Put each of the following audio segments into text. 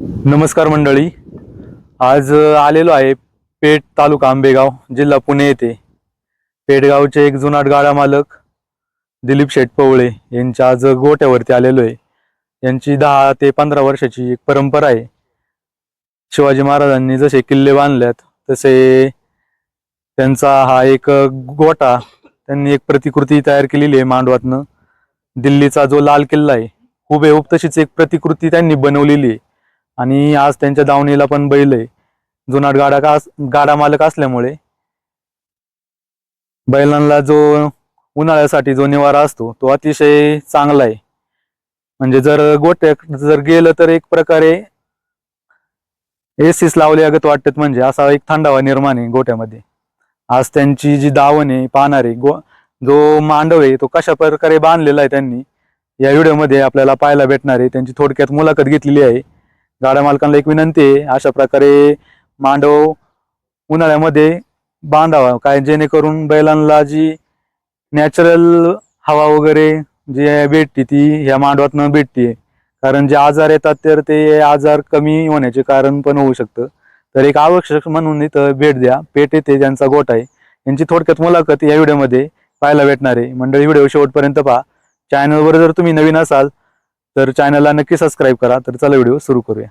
नमस्कार मंडळी. आज आलेलो आहे पेठ तालुका आंबेगाव जिल्हा पुणे येथे. पेठगावचे एक जुनाट गाडा मालक दिलीप शेठ पवळे यांच्या आज गोट्यावरती आलेलो आहे. यांची दहा ते पंधरा वर्षाची एक परंपरा आहे. शिवाजी महाराजांनी जसे किल्ले बांधल्यात तसे त्यांचा हा एक गोटा त्यांनी एक प्रतिकृती तयार केलेली आहे मांडवातनं. दिल्लीचा जो लाल किल्ला आहे हुबेहूब तशीच एक प्रतिकृती त्यांनी बनवलेली आहे. आणि आज त्यांच्या दावणीला पण बैल आहे. जुनाट गाडा का गाडा मालक असल्यामुळे बैलांना जो उन्हाळ्यासाठी जो निवारा असतो तो अतिशय चांगला आहे. म्हणजे जर गोट्यात जर गेलं तर एक प्रकारे एसीस लावल्यागत वाटत म्हणजे असा एक थंडावा निर्माण आहे गोट्यामध्ये. आज त्यांची जी दावण आहे पाहणारे गो जो मांडव आहे तो कशा प्रकारे बांधलेला आहे त्यांनी या व्हिडिओमध्ये आपल्याला पाहायला भेटणार आहे. त्यांची थोडक्यात मुलाखत घेतलेली आहे. गाड्या मालकांना एक विनंती आहे अशा प्रकारे मांडव उन्हाळ्यामध्ये बांधावा काय जेणेकरून बैलांना जी नॅचरल हवा वगैरे जी भेटते ती ह्या मांडवातनं भेटते कारण जे आजार येतात तर ते आजार कमी होण्याचे कारण पण होऊ शकतं. तर एक आवश्यक म्हणून इथं भेट द्या. पेट येते ज्यांचा गोट आहे. यांची थोडक्यात मुलाखत या व्हिडिओमध्ये पाहायला भेटणार आहे. मंडळी व्हिडिओ शेवटपर्यंत पहा. चॅनलवर जर तुम्ही नवीन असाल तर चॅनलला नक्की सबस्क्राईब करा. तर चला व्हिडिओ सुरू करूया.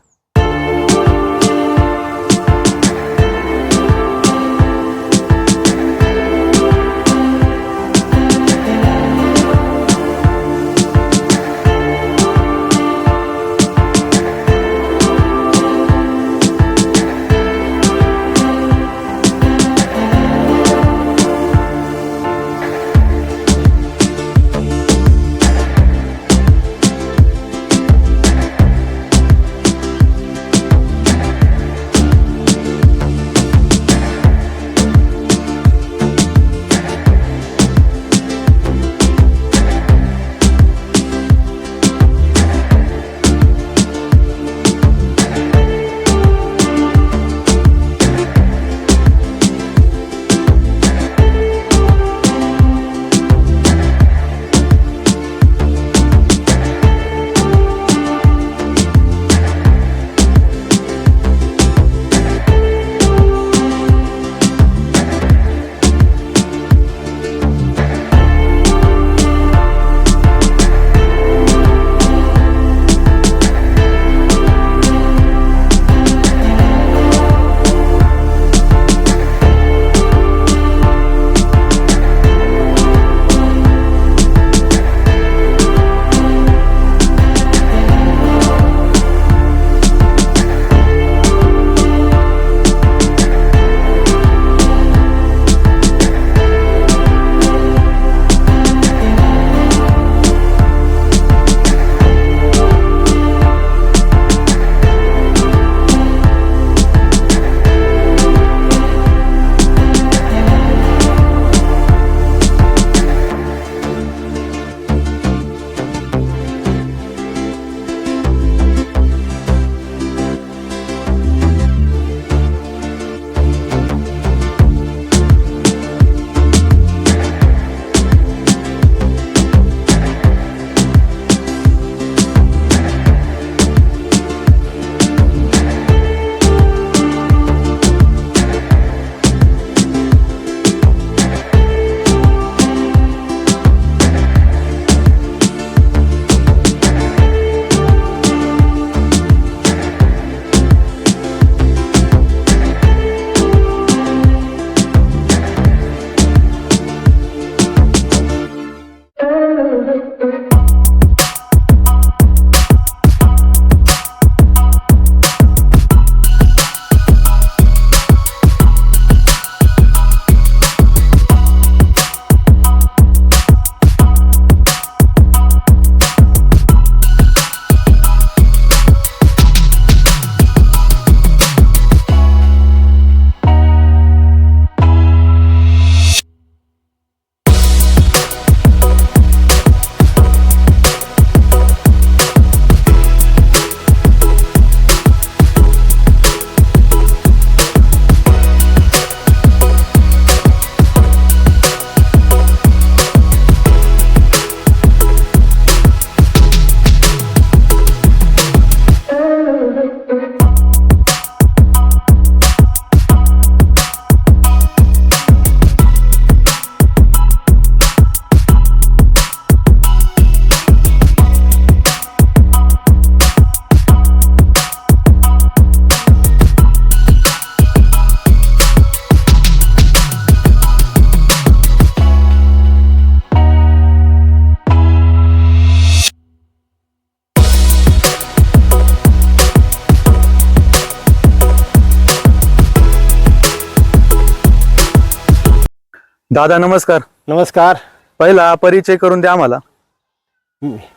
दादा नमस्कार. नमस्कार. पहिला परिचय करून द्या आम्हाला.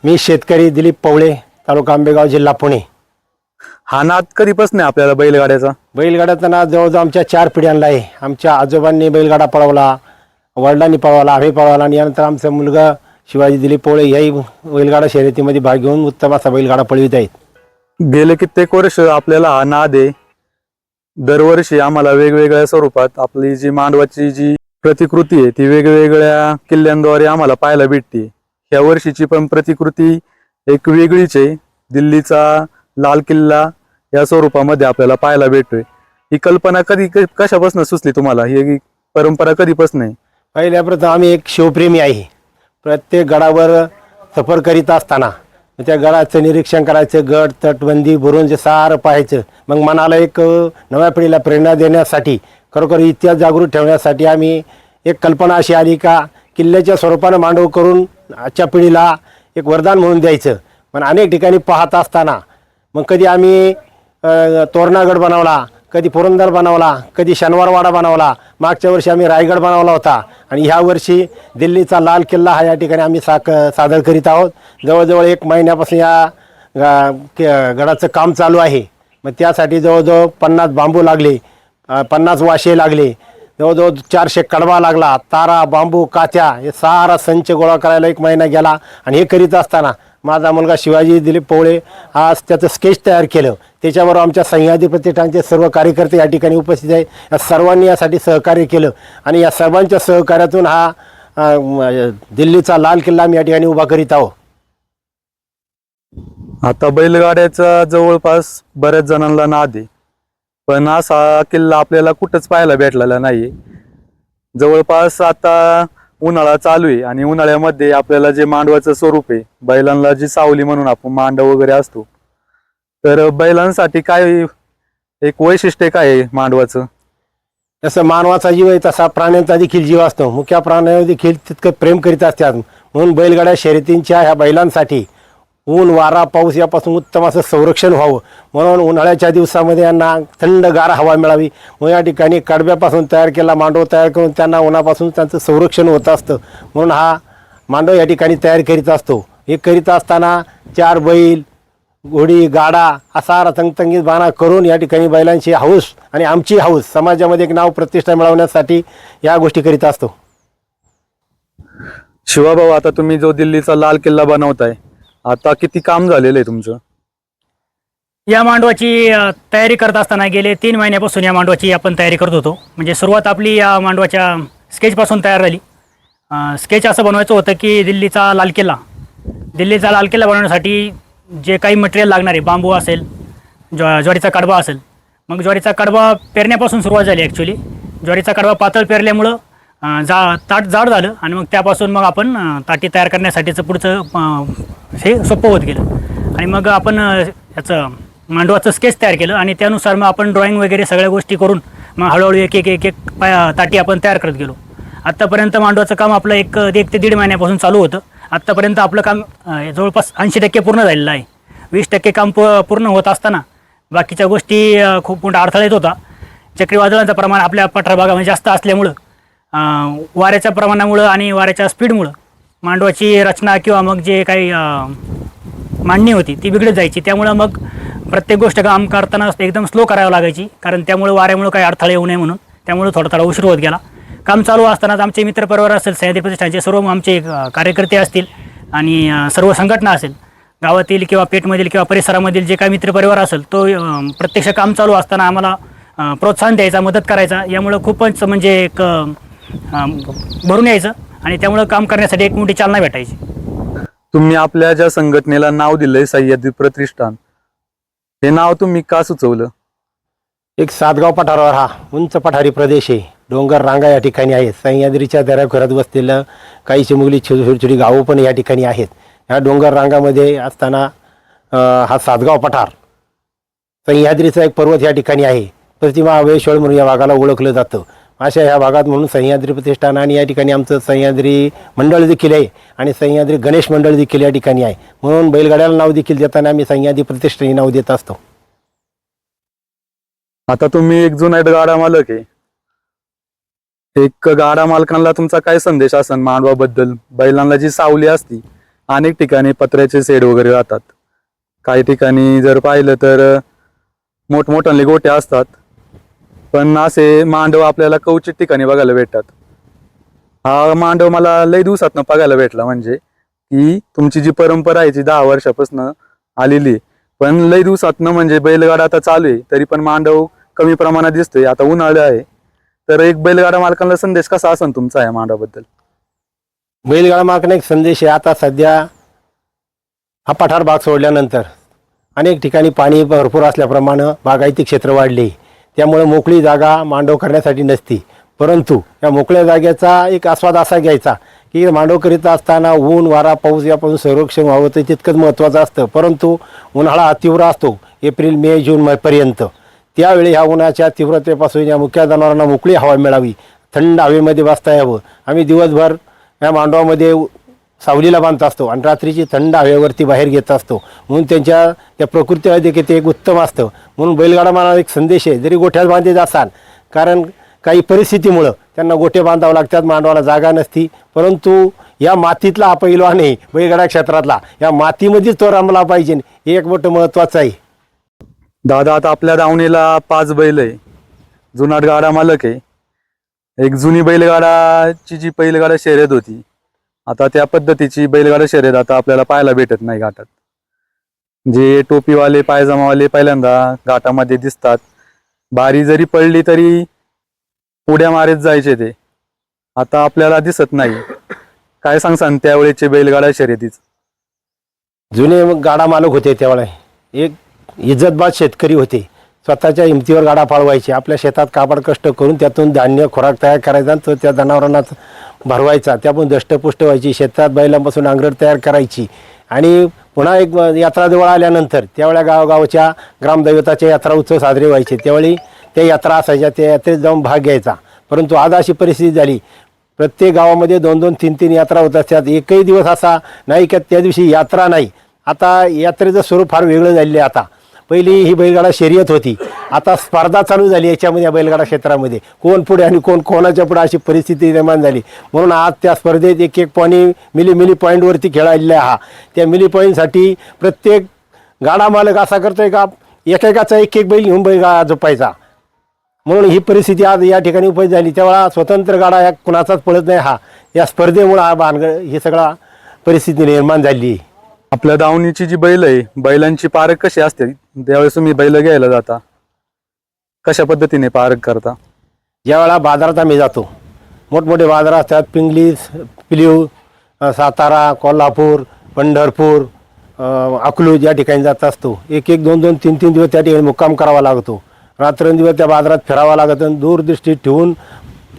मी शेतकरी दिलीप पवळे तालुका आंबेगाव जिल्हा पुणे. हा नाद कधीपासून आहे आपल्याला बैलगाड्याचा? बैलगाड्याचा नाव जवळजवळ आमच्या चार पिढ्यांना आहे. आमच्या आजोबांनी बैलगाडा पळवला वडिलांनी पळवला आम्ही पळवला आणि यानंतर आमचा मुलगा शिवाजी दिलीप पवळे याही बैलगाडा शर्यतीमध्ये भाग घेऊन उत्तम असा बैलगाडा पळवित आहेत. गेले कित्येक वर्ष आपल्याला हा नाद आहे. दरवर्षी आम्हाला वेगवेगळ्या स्वरूपात आपली जी मांडवाची जी प्रतिकृती आहे. ती वेगवेगळ्या किल्ल्यांद्वारे आम्हाला पाहायला भेटते. या वर्षीची पण प्रतिकृती एक वेगळीच आहे. दिल्लीचा लाल किल्ला या स्वरूपामध्ये आपल्याला पाहायला भेटतोय. ही कल्पना कधी क- कशापासून सुचली तुम्हाला? ही परंपरा कधीपासून आहे? पहिल्याप्रथम आम्ही एक शिवप्रेमी आहे. प्रत्येक गडावर सफर करीत असताना त्या गडाचं निरीक्षण करायचं गड तटबंदी भरून जे सारं पाहायचं मग मनाला एक नव्या पिढीला प्रेरणा देण्यासाठी खरोखर इतिहास जागृत ठेवण्यासाठी आम्ही एक कल्पना अशी आली का किल्ल्याच्या स्वरूपानं मांडव करून आजच्या पिढीला एक वरदान म्हणून द्यायचं. पण अनेक ठिकाणी पाहत असताना मग कधी आम्ही तोरणागड बनवला कधी पुरंदर बनवला कधी शनिवारवाडा बनवला मागच्या वर्षी आम्ही रायगड बनवला होता आणि ह्या वर्षी दिल्लीचा लाल किल्ला हा या ठिकाणी आम्ही साक सादर करीत आहोत. जवळजवळ एक महिन्यापासून या के- गडाचं काम चालू आहे. मग त्यासाठी जवळजवळ पन्नास बांबू लागले. पन्नास वाशे लागले. जवळजवळ चारशे कडवा लागला. तारा बांबू कात्या हे सारा संच गोळा करायला एक महिना गेला आणि हे करीत असताना माझा मुलगा शिवाजी दिलीप पवळे आज त्याचं स्केच तयार केलं. त्याच्यावर आमच्या सह्याद्री प्रतिष्ठानचे सर्व कार्यकर्ते या ठिकाणी उपस्थित आहे या सर्वांनी यासाठी सहकार्य केलं. आणि या सर्वांच्या सहकार्यातून हा म, दिल्लीचा लाल किल्ला आम्ही या ठिकाणी उभा करीत आहोत. आता बैलगाड्याचा जवळपास बऱ्याच जणांना नाद आहे. पण असा किल्ला आपल्याला कुठंच पाहायला भेटलेला नाही जवळपास आता उन्हाळा चालू आहे आणि उन्हाळ्यामध्ये आपल्याला जे मांडवाचं स्वरूप आहे बैलांना जी सावली म्हणून आपण मांडव वगैरे असतो तर बैलांसाठी काय एक वैशिष्ट्य काय आहे मांडवाचं? जसं मानवाचा जीव आहे तसा प्राण्यांचा देखील जीव असतो. मुख्या प्राण्यावर देखील तितकं प्रेम करीत असतात. म्हणून बैलगाड्या शर्यतींच्या ह्या बैलांसाठी ऊन वारा पाऊस यापासून उत्तम असं संरक्षण व्हावं. म्हणून उन्हाळ्याच्या दिवसामध्ये यांना थंडगार हवा मिळावी. मग या ठिकाणी कडब्यापासून तयार केला मांडव तयार करून त्यांना उन्हापासून त्यांचं संरक्षण होत असतं. म्हणून हा मांडव या ठिकाणी तयार करीत असतो. हे करीत असताना चार बैल घोडी गाडा असा रंगतंगीत बाणा करून या ठिकाणी बैलांची हौस आणि आमची हौस समाजामध्ये एक नाव प्रतिष्ठा मिळवण्यासाठी या गोष्टी करीत असतो. शिवाभाऊ आता तुम्ही जो दिल्लीचा लाल किल्ला बनवताय आता किती काम झालेलं आहे तुमचं? या मांडवाची अ, तयारी करत असताना गेले तीन महिन्यापासून या मांडवाची आपण तयारी करत होतो. म्हणजे सुरुवात आपली या मांडवाच्या स्केचपासून तयार झाली. अ, स्केच असं बनवायचं होतं की दिल्लीचा लाल किल्ला दिल्लीचा लाल किल्ला बनवण्यासाठी जे काही मटेरियल लागणार आहे बांबू असेल ज्वा ज्वारीचा कडबा असेल. मग ज्वारीचा कडबा पेरण्यापासून सुरुवात झाली ॲक्च्युली ज्वारीचा कडबा पातळ पेरल्यामुळं जा ताट जाड झालं आणि मग त्यापासून मग आपण ताटी तयार करण्यासाठीचं पुढचं हे सोपं होत गेलं. आणि मग आपण याचं मांडवाचं स्केच तयार केलं आणि त्यानुसार मग आपण ड्रॉइंग वगैरे सगळ्या गोष्टी करून मग हळूहळू एक एक एक एक पाय ताटी आपण तयार करत गेलो. आत्तापर्यंत मांडवाचं काम आपलं एक एक ते दीड महिन्यापासून चालू होतं. आत्तापर्यंत आपलं काम जवळपास ऐंशी टक्के पूर्ण झालेलं आहे. वीस टक्के काम पूर्ण होत असताना बाकीच्या गोष्टी खूप मोठा अडथळा येत होता. चक्रीवादळांचं प्रमाण आपल्या पठार भागामध्ये जास्त असल्यामुळं वाऱ्याच्या प्रमाणामुळं आणि वाऱ्याच्या स्पीडमुळं मांडवाची रचना किंवा मग जे काही मांडणी होती ती बिघडत जायची. त्यामुळं मग प्रत्येक गोष्ट काम करताना एकदम स्लो करावं लागायची. कारण त्यामुळे वाऱ्यामुळे काही अडथळे येऊ नये म्हणून. त्यामुळे थोडा थोडा उशीर होत गेला. काम चालू असतानाच आमचे मित्रपरिवार असेल सह्याद्री प्रतिष्ठानचे सर्व आमचे कार्यकर्ते असतील आणि सर्व संघटना असेल गावातील किंवा पेठमधील किंवा परिसरामधील जे काही मित्रपरिवार असेल तो प्रत्यक्ष काम चालू असताना आम्हाला प्रोत्साहन द्यायचा मदत करायचा. यामुळं खूपच म्हणजे एक भरून यायचं आणि त्यामुळं काम करण्यासाठी एक मोठी चालना भेटायची. तुम्ही आपल्या ज्या संघटनेला नाव दिलंय सह्याद्री प्रतिष्ठान हे नाव तुम्ही का सुचवलं? एक सातगाव पठारावर हा उंच पठारी प्रदेश आहे. डोंगर रांगा या ठिकाणी आहेत. सह्याद्रीच्या दऱ्याखोऱ्यात बसलेलं काही चिमुगली छोटी छोटी छोटी गावं पण या ठिकाणी आहेत. ह्या डोंगर रांगामध्ये असताना हा सातगाव पठार सह्याद्रीचा एक पर्वत या ठिकाणी आहे. प्रतिमा अवेश्वळ म्हणून या भागाला ओळखलं जातं. अशा ह्या भागात म्हणून सह्याद्री प्रतिष्ठान आणि या ठिकाणी आमचं सह्याद्री मंडळ देखील आहे आणि सह्याद्री गणेश मंडळ देखील या ठिकाणी आहे. म्हणून बैलगाड्याला नाव देखील देताना आम्ही सह्याद्री प्रतिष्ठानी नाव देत असतो. आता तुम्ही एक जुनाट गाडा मालक आहे. एक गाडा मालकांना तुमचा काय संदेश असन मांडवाबद्दल? बैलांना जी सावली असती अनेक ठिकाणी पत्र्याचे शेड वगैरे राहतात. काही ठिकाणी जर पाहिलं तर मोठमोठाले गोट्या असतात. पण असे मांडव आपल्याला कवचित ठिकाणी बघायला भेटतात. हा मांडव मला लई दिवसातनं बघायला भेटला म्हणजे की तुमची जी परंपरा आहे ती दहा वर्षापासून आलेली आहे. पण लई दिवसातनं म्हणजे बैलगाडा आता चालू आहे तरी पण मांडव कमी प्रमाणात दिसतोय आता उन्हाळा आहे. तर एक बैलगाडा मालकांना संदेश कसा असन तुमचा या मांडवाबद्दल? बैलगाडा मालकांना एक संदेश आहे आता सध्या हा पठार भाग सोडल्यानंतर अनेक ठिकाणी पाणी भरपूर असल्याप्रमाणे बागायती क्षेत्र वाढले. त्यामुळे मोकळी जागा मांडव करण्यासाठी नसती. परंतु या मोकळ्या जागेचा एक आस्वाद असा घ्यायचा की मांडव करीत असताना ऊन वारा पाऊस यापासून संरक्षण व्हावं ते तितकंच महत्त्वाचं असतं. परंतु उन्हाळा अतिव्र असतो एप्रिल मे जून पर्यंत. त्यावेळी ह्या उन्हाच्या तीव्रतेपासून या मुख्या जनावरांना मोकळी हवा मिळावी. थंड हवेमध्ये बसता यावं. आम्ही दिवसभर या मांडवामध्ये सावलीला बांधत असतो आणि रात्रीची थंड हवेवरती बाहेर घेत असतो. म्हणून त्यांच्या त्या प्रकृतीमध्ये देखील ते एक उत्तम असतं. म्हणून बैलगाडा मला एक संदेश आहे. जरी गोठ्यात बांधत असाल कारण काही परिस्थितीमुळं त्यांना गोठे बांधावं लागतात मांडवाला जागा नसती. परंतु या मातीतला हा पैलवान आहे बैलगाडा क्षेत्रातला. या मातीमध्येच तो रमला पाहिजे. हे एक मोठं महत्त्वाचं आहे. दादा आता आपल्या दावणीला पाच बैल आहे. जुनाट गाडा मालक आहे. एक जुनी बैलगाडाची जी बैलगाडा शर्यत होती आता त्या पद्धतीची बैलगाडा शर्यत आता आपल्याला पाहायला भेटत नाही घाटात. जे टोपीवाले पायजमावाले पहिल्यांदा घाटामध्ये दिसतात. बारी जरी पडली तरी उड्या मारत जायचे ते. आता आपल्याला दिसत नाही. काय सांगसान त्यावेळेचे बैलगाडा शर्यतीच? जुने गाडा मालक होते त्यावेळेला एक इज्जतबाद शेतकरी होते. स्वतःच्या हिमतीवर गाडा फाळवायची आपल्या शेतात काबड कष्ट करून त्यातून धान्य खुराक तयार करायचा तो त्या जनावरांना भरवायचा. त्यातून दष्टपुष्ट व्हायची. शेतात बैलांपासून अंगरट तयार करायची. आणि पुन्हा एक यात्रा जवळ आल्यानंतर त्यावेळेला गावगावच्या ग्रामदैवताच्या यात्रा उत्सव साजरे व्हायचे. त्यावेळी त्या यात्रा असायच्या. त्या यात्रेत जाऊन भाग घ्यायचा. परंतु आज अशी परिस्थिती झाली. प्रत्येक गावामध्ये दोन दोन तीन तीन यात्रा होतात त्यात एकही दिवस असा नाही का त्या दिवशी यात्रा नाही. आता यात्रेचं स्वरूप फार वेगळं झालेलं आहे आता. पहिली ही बैलगाडा शर्यत होती. आता स्पर्धा चालू झाली याच्यामध्ये या बैलगाडा क्षेत्रामध्ये. कोण पुढे आणि कोण कोणाच्या पुढे अशी परिस्थिती निर्माण झाली. म्हणून आज त्या स्पर्धेत एक एक पॉईंट मिली मिली पॉईंटवरती खेळायला हा. त्या मिली पॉईंटसाठी प्रत्येक गाडा मालक असा करतोय का एकेकाचा एक एक बैल घेऊन बैलगाडा झोपायचा म्हणून ही परिस्थिती आज या ठिकाणी उपस्थित झाली. त्यावेळा स्वतंत्र गाडा या कुणाचाच पळत नाही हा. या स्पर्धेमुळे हा भानगड ही सगळा परिस्थिती निर्माण झाली. आपल्या दावणीची जी बैल आहे बैलांची पारख कशी असते? त्यावेळेस तुम्ही बैल घ्यायला जाता. कशा पद्धतीने पारख करता? ज्यावेळेला बाजारात आम्ही जातो मोठमोठे बाजार असतात पिंगली पिलीव सातारा कोल्हापूर पंढरपूर अकलूज या ठिकाणी जात असतो. एक एक दोन दोन तीन तीन दिवस त्या ठिकाणी मुक्काम करावा लागतो. रात्रंदिवस त्या बाजारात फिरावा लागतं आणि दूरदृष्टी ठेवून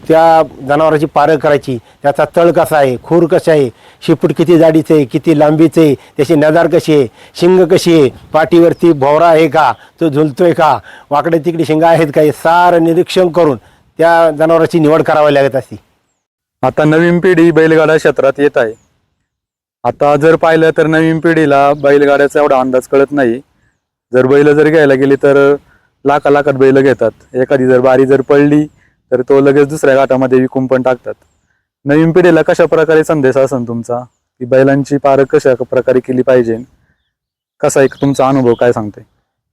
त्या जनावराची पारख करायची. त्याचा तळ कसा आहे? खूर कसा आहे? शिपूट किती जाडीचं आहे? किती लांबीचं आहे? त्याची नजार कशी आहे? शिंग कशी आहे? पाठीवरती भोवरा आहे का? तो झुलतोय का? वाकडे तिकडे शिंग आहेत का? हे सारं निरीक्षण करून त्या जनावराची निवड करावी लागत असते. आता नवीन पिढी बैलगाडा क्षेत्रात येत आहे. आता जर पाहिलं तर नवीन पिढीला बैलगाड्याचा एवढा अंदाज कळत नाही. जर बैल जर घ्यायला गेली तर लाखा लाखात बैल घेतात. एखादी जर बारी जर पडली तर तो लगेच दुसऱ्या घाटामध्ये विकून पण टाकतात. नवीन पिढीला कशा प्रकारे संदेश असन तुमचा? की बैलांची पारख कशा प्रकारे केली पाहिजे? कसा एक तुमचा अनुभव काय सांगते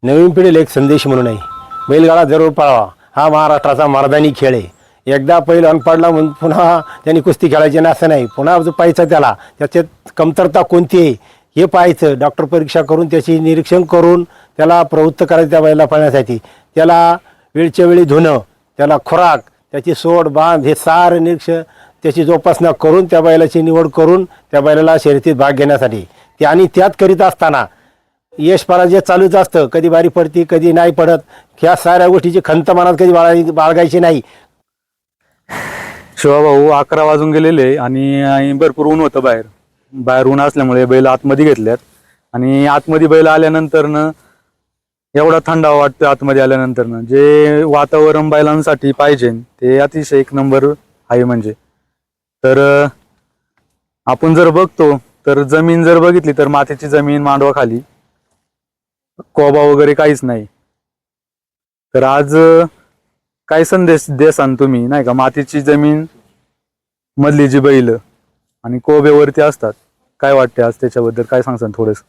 नवीन पिढीला एक संदेश म्हणून आहे. बैलगाडा जरूर पाळावा. हा महाराष्ट्राचा मारदानी खेळ आहे. एकदा पहिलं पडला म्हणून पुन्हा त्यांनी कुस्ती खेळायची ना असं नाही. पुन्हा जो पाहायचं त्याला त्याच्यात कमतरता कोणती आहे हे पाहायचं. डॉक्टर परीक्षा करून त्याची निरीक्षण करून त्याला प्रवृत्त करायचं त्या बैला पाळण्यासाठी. त्याला वेळच्या वेळी धुणं त्याला खुराक त्याची सोड बांध हे सारं निरीक्ष त्याची जोपासना करून त्या बैलाची निवड करून त्या बैलाला शर्यतीत भाग घेण्यासाठी. ते आणि त्यात करीत असताना यश पराजय चालूच असतं कधी बारी पडती कधी नाही पडत ह्या साऱ्या गोष्टीची खंत मनात कधी बाळगायची बाळगायची नाही. शिवाभाऊ अकरा वाजून गेलेले आणि भरपूर ऊन होतं बाहेर. बाहेर ऊन असल्यामुळे बैल आतमध्ये घेतल्यात. आणि आतमध्ये बैल आल्यानंतर एवढा थंडावा वाटतो आतमध्ये आल्यानंतर जे वातावरण बैलांसाठी पाहिजे ते अतिशय एक नंबर आहे म्हणजे. तर आपण जर बघतो तर जमीन जर बघितली तर मातीची जमीन मांडवा खाली कोबा वगैरे काहीच नाही. तर आज काय संदेश देसान तुम्ही नाही का? मातीची जमीन मधली जी बैल आणि कोबेवरती असतात. काय वाटते आज त्याच्याबद्दल? काय सांगसान थोडस?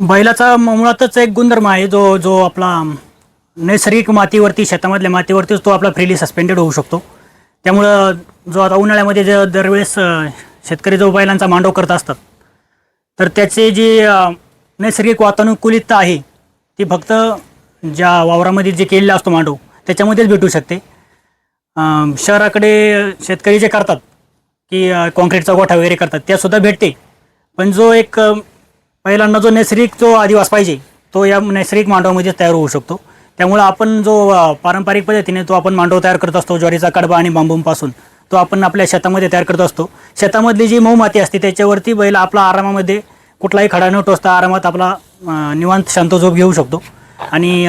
बैलाचा म- मुळातच एक गुणधर्म आहे जो जो आपला नैसर्गिक मातीवरती शेतामधल्या मातीवरतीच तो आपला फ्रीली सस्पेंडेड होऊ शकतो. त्यामुळं जो आता उन्हाळ्यामध्ये जे दरवेळेस शेतकरी जो बैलांचा मांडव करत असतात तर त्याचे जी नैसर्गिक वातानुकूलितता आहे ती फक्त ज्या वावरामध्ये जे केलेला असतो मांडव त्याच्यामध्येच भेटू शकते. शहराकडे शेतकरी जे करतात की काँक्रीटचा कॉन्क्रीटचा गोठा वगैरे करतात त्यासुद्धा भेटते. पण जो एक पहिल्यांदा जो नैसर्गिक जो आदिवास पाहिजे तो या नैसर्गिक मांडवामध्ये तयार होऊ शकतो. त्यामुळं आपण जो पारंपरिक पद्धतीने तो आपण मांडव तयार करत असतो ज्वारीचा कडबा आणि बांबूंपासून तो आपण आपल्या शेतामध्ये तयार करत असतो. शेतामधली जी मऊ माती असते त्याच्यावरती बैल आपला आरामामध्ये कुठलाही खडा न टोचता आरामात आपला निवांत शांत झोप घेऊ शकतो. आणि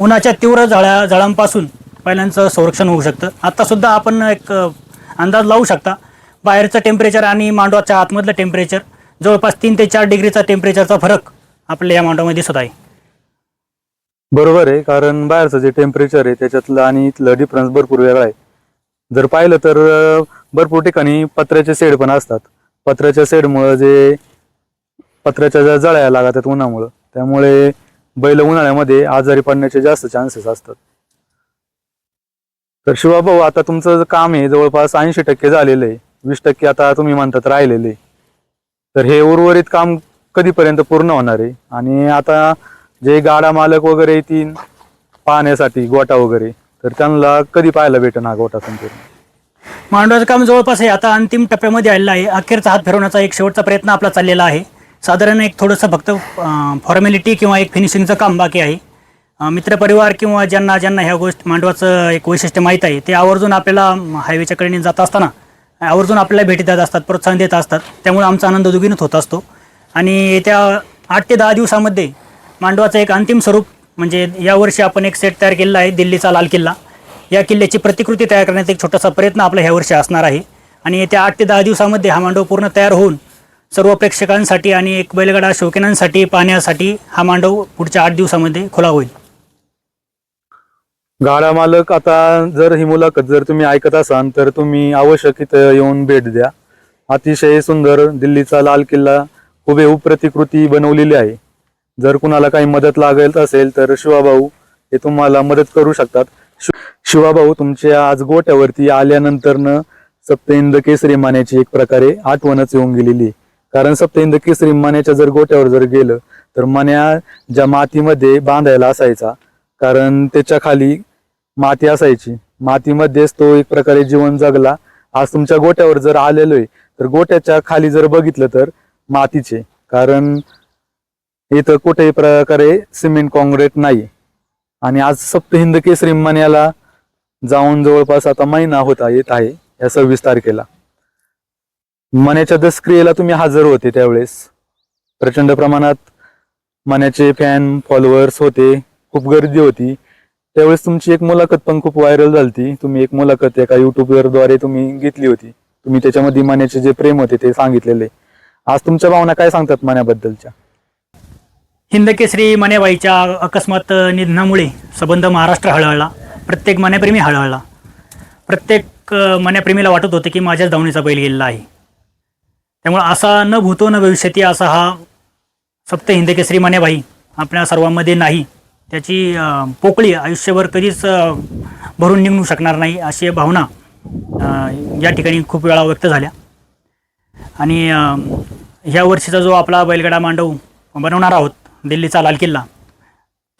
उन्हाच्या तीव्र झळा झळांपासून बैलांचं संरक्षण होऊ शकतं. आत्तासुद्धा आपण एक अंदाज लावू शकता बाहेरचं टेम्परेचर आणि मांडवाच्या आतमधलं टेम्परेचर जवळपास तीन ते चार डिग्रीचा टेम्परेचरचा फरक आपल्या या मांडवामध्ये दिसत आहे. बरोबर आहे कारण बाहेरचं जे टेम्परेचर आहे त्याच्यातलं आणि इथलं डिफरन्स भरपूर वेगळा आहे. जर पाहिलं तर भरपूर ठिकाणी पत्र्याचे शेड पण असतात. पत्र्याच्या सेडमुळं जे पत्र्याच्या ज्या जळ्या लागतात उन्हामुळं त्यामुळे बैल उन्हाळ्यामध्ये आजारी पडण्याचे जास्त चान्सेस असतात. तर शिवा भाऊ आता तुमचं काम आहे जवळपास ऐंशी टक्के झालेलं आहे. वीस टक्के आता तुम्ही म्हणतात राहिलेले तर हे उर्वरित काम कधीपर्यंत पूर्ण होणार आहे? आणि आता जे गाडा मालक वगैरे येतील पाहण्यासाठी गोटा वगैरे तर त्यांना कधी पाहायला भेटेन हा गोटा संपूर्ण? मांडवाचं काम जवळपास आहे. आता अंतिम टप्प्यामध्ये आलेलं आहे. अखेरचा हात फिरवण्याचा एक शेवटचा प्रयत्न आपला चाललेला आहे. साधारण एक थोडंसं फक्त फॉर्मॅलिटी किंवा एक फिनिशिंगचं काम बाकी आहे. मित्रपरिवार किंवा ज्यांना ज्यांना ह्या गोष्ट मांडवाचं एक वैशिष्ट्य माहीत आहे ते आवर्जून आपल्याला हायवेच्या कडेने जात असताना आवर्जून आपल्याला भेटी देत असतात प्रोत्साहन देत असतात. त्यामुळे आमचा आनंद दुगीनच होत असतो. आणि येत्या आठ ते दहा दिवसामध्ये मांडवाचं एक अंतिम स्वरूप म्हणजे यावर्षी आपण एक सेट तयार केलेला आहे दिल्लीचा लाल किल्ला. या किल्ल्याची प्रतिकृती तयार करण्याचा एक छोटासा प्रयत्न आपला ह्या वर्षी असणार आहे. आणि येत्या आठ ते दहा दिवसामध्ये हा मांडव पूर्ण तयार होऊन सर्व प्रेक्षकांसाठी आणि एक बैलगाडा शौकीनांसाठी पाहण्यासाठी हा मांडव पुढच्या आठ दिवसामध्ये खुला होईल. गाडा मालक आता जर ही मुलाखत जर तुम्ही ऐकत असाल तर तुम्ही आवश्यक इथं येऊन भेट द्या. अतिशय सुंदर दिल्लीचा लाल किल्ला हुबेहूब प्रतिकृती बनवलेली आहे. जर कुणाला काही मदत लागत असेल तर शिवाभाऊ हे तुम्हाला मदत करू शकतात. शि- शिवाभाऊ तुमच्या आज गोट्यावरती आल्यानंतरनं सप्तहिंद केसरी मान्याची एक प्रकारे आठवणच येऊन गेलेली. कारण सप्तहिंद केसरी मान्याच्या जर गोट्यावर जर गेलं तर मान्या ज्या मातीमध्ये बांधायला असायचा कारण त्याच्याखाली माती असायची. मातीमध्येच तो एक प्रकारे जीवन जगला. आज तुमच्या गोट्यावर जर आलेलो आहे तर गोट्याच्या खाली जर बघितलं तर मातीचे. कारण इथं कुठेही प्रकारे सिमेंट कॉन्क्रीट नाही. आणि आज सप्तहिंद केसरी मण्याला जाऊन जवळपास आता महिना होता येत आहे या सव्वीस तारखेला. मण्याच्या दसक्रियेला तुम्ही हजर होते त्यावेळेस. प्रचंड प्रमाणात मण्याचे फॅन फॉलोअर्स होते. खूप गर्दी होती. त्यावेळेस तुमची एक मुलाखत पण खूप व्हायरल झाली तुम्ही एक मुलाखत एका युट्यूबवर द्वारे तुम्ही घेतली होती. तुम्ही त्याच्यामध्ये मान्याचे जे प्रेम होते ते सांगितलेले. आज तुमच्या भावना काय सांगतात मण्याबद्दलच्या हिंदकेसरी मानेबाईच्या अकस्मात निधनामुळे संबंध महाराष्ट्र हळहळला. प्रत्येक मान्याप्रेमी हळहळला. प्रत्येक मान्याप्रेमीला वाटत होते की माझ्याच धावणीचा बैल गेलेला आहे. त्यामुळे असा न भूतो न भविष्यती असा हा सप्त हिंदकेसरी मान्याबाई आपल्या सर्वांमध्ये नाही. त्याची पोकळी आयुष्यभर कधीच भरून निघू शकणार नाही अशी भावना या ठिकाणी खूप वेळा व्यक्त झाल्या. आणि ह्या वर्षीचा जो आपला बैलगाडा मांडव बनवणार आहोत दिल्लीचा लाल किल्ला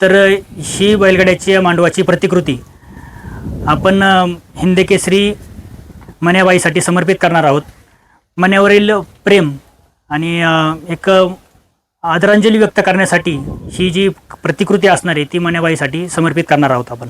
तर ही बैलगाड्याची मांडवाची प्रतिकृती आपण हिंदकेसरी मन्याबाईसाठी समर्पित करणार आहोत. मन्यावरील प्रेम आणि एक आदरांजली व्यक्त करण्यासाठी ही जी प्रतिकृती असणार आहे ती मन्याबाईसाठी समर्पित करणार आहोत आपण.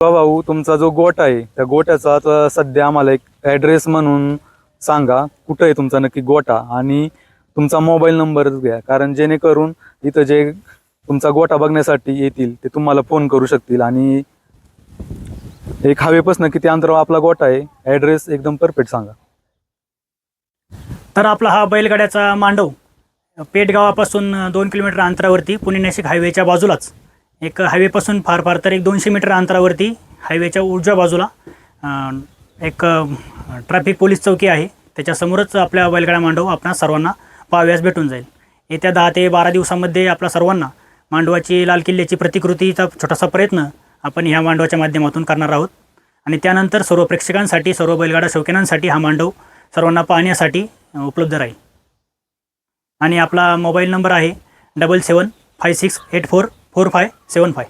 भाऊ तुमचा जो गोट आहे त्या गोट्याचा आता सध्या आम्हाला एक ऍड्रेस म्हणून सांगा कुठं आहे तुमचा नक्की गोटा? आणि तुमचा मोबाईल नंबरच घ्या कारण जेणेकरून इथं जे तुमचा गोटा बघण्यासाठी येतील ते तुम्हाला फोन करू शकतील. आणि एक हवेपासून किती अंतरावर आपला गोटा आहे ऍड्रेस एकदम परफेक्ट सांगा. तर आपला हा बैलगाड्याचा मांडव पेटगावापासून दोन किलोमीटर अंतरावरती पुणे नाशिक हायवेच्या बाजूलाच. एक हायवेपासून फार फार तर एक दोनशे मीटर अंतरावरती हायवेच्या उजव्या बाजूला एक ट्रॅफिक पोलीस चौकी आहे. त्याच्यासमोरच आपल्या बैलगाडा मांडव आपणा सर्वांना पाहाव्यास भेटून जाईल. येत्या दहा ते बारा दिवसामध्ये आपल्या सर्वांना मांडवाची लाल किल्ल्याची प्रतिकृतीचा छोटासा प्रयत्न आपण ह्या मांडवाच्या माध्यमातून करणार आहोत. आणि त्यानंतर सर्व प्रेक्षकांसाठी सर्व बैलगाडा शौकीनांसाठी हा मांडव सर्वांना पाहण्यासाठी उपलब्ध राहील. आणि आपला मोबाईल नंबर आहे double seven five six eight four four five seven five.